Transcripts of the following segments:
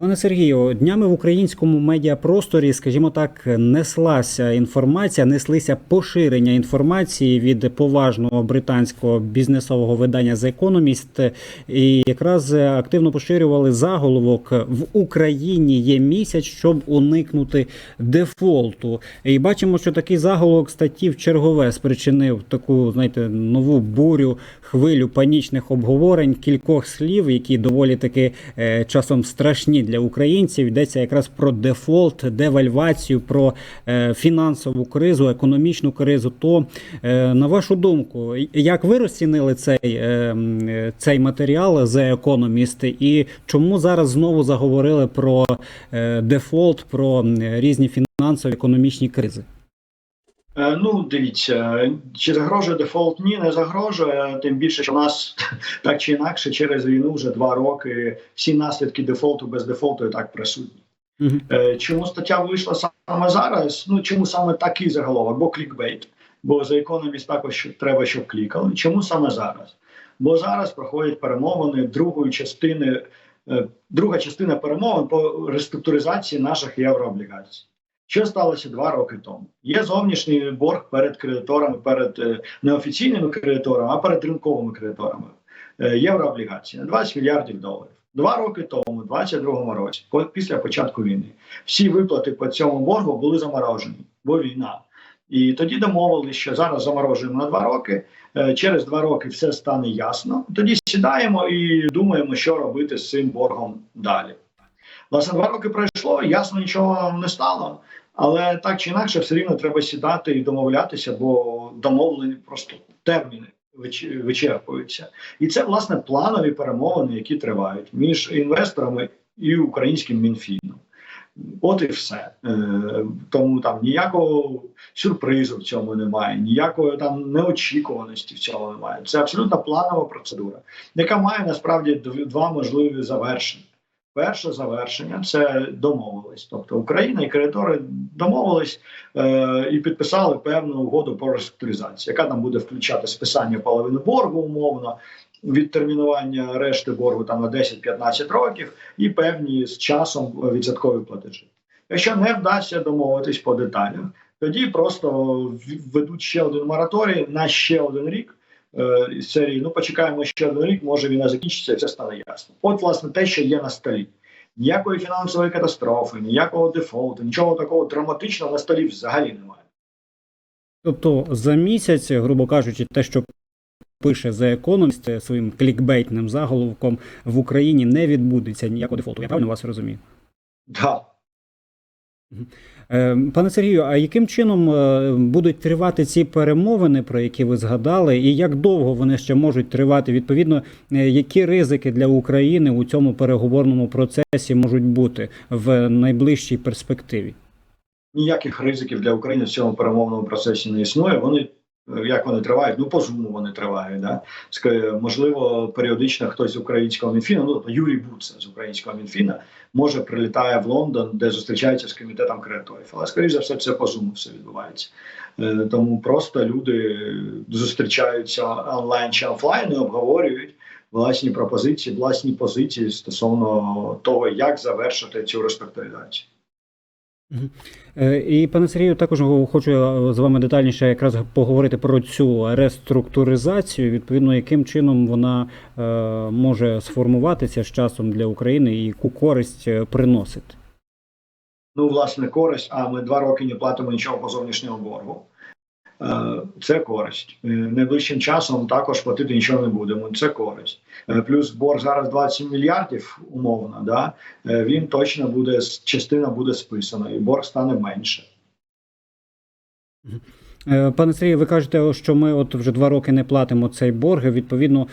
Пане Сергію, днями в українському медіапросторі, скажімо так, неслася інформація, неслися поширення інформації від поважного британського бізнесового видання The Economist, і якраз активно поширювали заголовок в Україні є місяць, щоб уникнути дефолту. І бачимо, що такий заголовок статті в чергове спричинив таку, знаєте, нову бурю, хвилю панічних обговорень, кількох слів, які доволі таки е, часом страшні для українців. Йдеться якраз про дефолт, девальвацію, про е, фінансову кризу, економічну кризу. То е, на вашу думку, як ви розцінили цей, е, цей матеріал The Economist і чому зараз знову заговорили про дефолт, про різні фінансові економічні кризи? Е, Ну, дивіться, чи загрожує дефолт? Ні, не загрожує. Тим більше, що в нас так чи інакше через війну вже два роки всі наслідки дефолту без дефолту і так присутні. Мгм. Е, Чому стаття вийшла саме зараз? Ну чому саме такий заголовок? Бо клікбейт, бо за Economist також треба, щоб клікали. Чому саме зараз? Бо зараз проходять перемовини другої частини, е, друга частина перемовин по реструктуризації наших єврооблігацій. Що сталося два роки тому? Є зовнішній борг перед кредиторами, перед е, неофіційними кредиторами, а перед ринковими кредиторами е, єврооблігації на 20 мільярдів доларів. Два роки тому, у 2022 році, після початку війни, всі виплати по цьому боргу були заморожені, бо війна. І тоді домовилися, що зараз заморожуємо на два роки. е, Через два роки все стане ясно. Тоді сідаємо і думаємо, що робити з цим боргом далі. Власне, два роки пройшло, ясно нічого не стало. Але так чи інакше, все рівно треба сідати і домовлятися, бо домовлені просто терміни вичерпуються. І це власне планові перемовини, які тривають між інвесторами і українським мінфіном. От і все. Е, тому там ніякого сюрпризу в цьому немає, ніякої там неочікуваності в цьому немає. Це абсолютно планова процедура, яка має насправді два можливі завершення. Перше завершення це домовились. Тобто Україна і кредитори домовились е, і підписали певну угоду про реструктуризацію, яка там буде включати списання половини боргу умовно, відтермінування решти боргу там на 10-15 років і певні з часом відсоткові платежі. Якщо не вдасться домовитись по деталях, тоді просто введуть ще один мораторій на ще один рік. Е, Із серії ну почекаємо ще один рік, може війна закінчиться, і все стане ясно. От, власне, те, що є на столі. Ніякої фінансової катастрофи, ніякого дефолту, нічого такого драматичного на столі взагалі немає. Тобто за місяць, грубо кажучи, те, що пише The Economist своїм клікбейтним заголовком, в Україні не відбудеться ніякого дефолту. Я правильно вас розумію? Да. Е, Пане Сергію, а яким чином е, будуть тривати ці перемовини, про які ви згадали, і як довго вони ще можуть тривати? Відповідно, е, які ризики для України у цьому переговорному процесі можуть бути в найближчій перспективі? Ніяких ризиків для України в цьому перемовному процесі не існує. Вони як вони тривають? Ну по зуму вони тривають. Да? Можливо, періодично хтось з українського мінфіна, ну тобто Юрій Буца з українського мінфіна, може прилітає в Лондон, де зустрічається з комітетом кредиторів. Але скоріш за все, це по зуму все відбувається. Е, Тому просто люди зустрічаються онлайн чи офлайн і обговорюють власні пропозиції, власні позиції стосовно того, як завершити цю реструктуризацію. Е, І пане Сергію, також хочу е, з вами детальніше якраз поговорити про цю реструктуризацію. Відповідно, яким чином вона е, може сформуватися з часом для України і яку користь приносити. ну, власне, користь, а ми два роки не платимо нічого по зовнішнього боргу. Е, Це користь. Е, Найближчим часом також платити нічого не будемо. Це користь. Е, Плюс борг зараз 20 мільярдів, умовно, да? він точно буде, частина буде списана, і борг стане менше. Пане Сергію, ви кажете, що ми от вже два роки не платимо цей борг. Відповідно,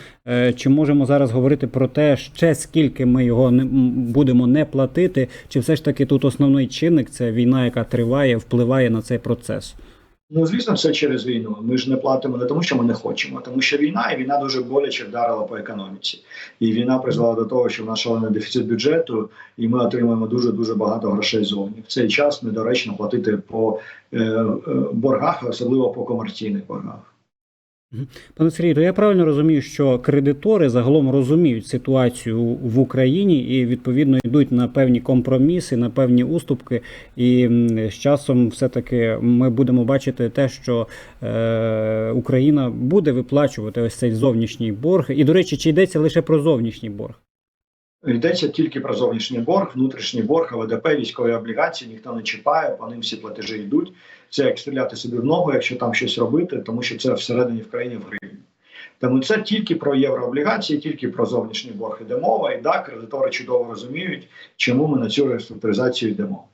чи можемо зараз говорити про те, ще скільки ми його не будемо не платити, чи все ж таки тут основний чинник це війна, яка триває, впливає на цей процес? Ну, звісно, все через війну. Ми ж не платимо не тому, що ми не хочемо, а тому що війна і війна дуже боляче вдарила по економіці. І війна призвела до того, що в нас шалений дефіцит бюджету, і ми отримуємо дуже дуже багато грошей зовні. В цей час недоречно платити по е, е, боргах, особливо по комерційних боргах. Пане Сергію, то я правильно розумію, що кредитори загалом розуміють ситуацію в Україні і відповідно йдуть на певні компроміси, на певні уступки. І з часом, все-таки, ми будемо бачити те, що е, Україна буде виплачувати ось цей зовнішній борг. І, до речі, чи йдеться лише про зовнішній борг? Йдеться тільки про зовнішній борг, внутрішній борг, ВДП, військові облігації, ніхто не чіпає, по ним всі платежі йдуть. Це як стріляти собі в ногу, якщо там щось робити, тому що це всередині в країні в гривні. Тому це тільки про єврооблігації, тільки про зовнішній борг іде мова. І так, кредитори чудово розуміють, чому ми на цю реструктуризацію йдемо.